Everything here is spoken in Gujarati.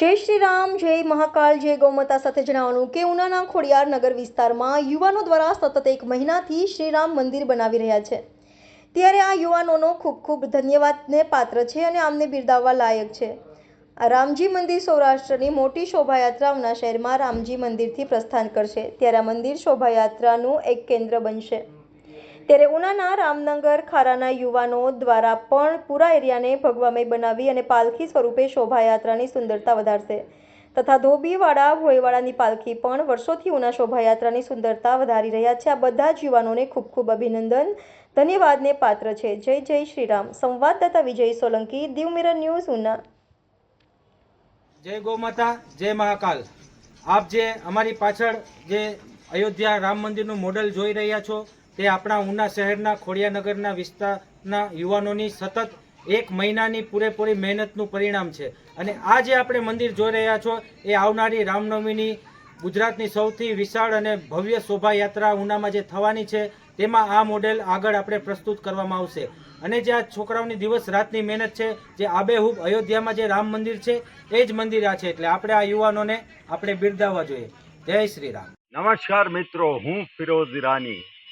જય શ્રી રામ, જય મહાકાળ જય ગૌમાતા સાથે જણાવવાનું કે ઉનાના ખોડિયાર નગર વિસ્તારમાં યુવાનો દ્વારા સતત એક મહિનાથી શ્રીરામ મંદિર બનાવી રહ્યા છે. ત્યારે આ યુવાનોનો ખૂબ ખૂબ ધન્યવાદને પાત્ર છે અને આમને બિરદાવવા લાયક છે. આ રામજી મંદિર સૌરાષ્ટ્રની મોટી શોભાયાત્રા ઉના શહેરમાં રામજી મંદિરથી પ્રસ્થાન કરશે. ત્યારે આ મંદિર શોભાયાત્રાનું એક કેન્દ્ર બનશે. ત્યારે ઉનાના રામનગર ખારાના યુવાનો દ્વારા પણ પૂરા એરિયાને ભગવામય બનાવી અને પાલખી સ્વરૂપે શોભાયાત્રાની સુંદરતા વધારશે. તથા ધોબીવાડા ભોયવાડાની પાલખી પણ વર્ષોથી ઉના શોભાયાત્રાની સુંદરતા વધારી રહ્યા છે. આ બધા જ યુવાનોને ખૂબ ખૂબ અભિનંદન. ધન્યવાદને પાત્ર છે. જય જય શ્રીરામ. સંવાદદાતા વિજય સોલંકી, દીવ મિરર ન્યૂઝ, ઉના. જય ગોમાતા, જય મહાકાલ. આપ જે અમારી પાછળ જે અયોધ્યા રામ મંદિરનું મોડલ જોઈ રહ્યા છો તે આપણા ઉના શહેરના, ખોડિયાનગરના વિસ્તારના યુવાનોની સતત એક મહિનાની પૂરેપૂરી મહેનતનું પરિણામ છે. અને આ જે આપણે મંદિર જોઈ રહ્યા છો, એ આવનારી રામનવમીની ગુજરાતની સૌથી વિશાળ અને ભવ્ય શોભાયાત્રા ઉનામાં જે થવાની છે, તેમાં આ મોડેલ આગળ આપણે પ્રસ્તુત કરવામાં આવશે. અને જે આ છોકરાઓની દિવસ રાતની મહેનત છે, જે આબેહૂબ અયોધ્યામાં જે રામ મંદિર છે, એ જ મંદિર આ છે. એટલે આપણે આ યુવાનોને આપણે બિરદાવવા જોઈએ. જય શ્રી રામ. નમસ્કાર મિત્રો, હું ફિરોઝ ઈરાની.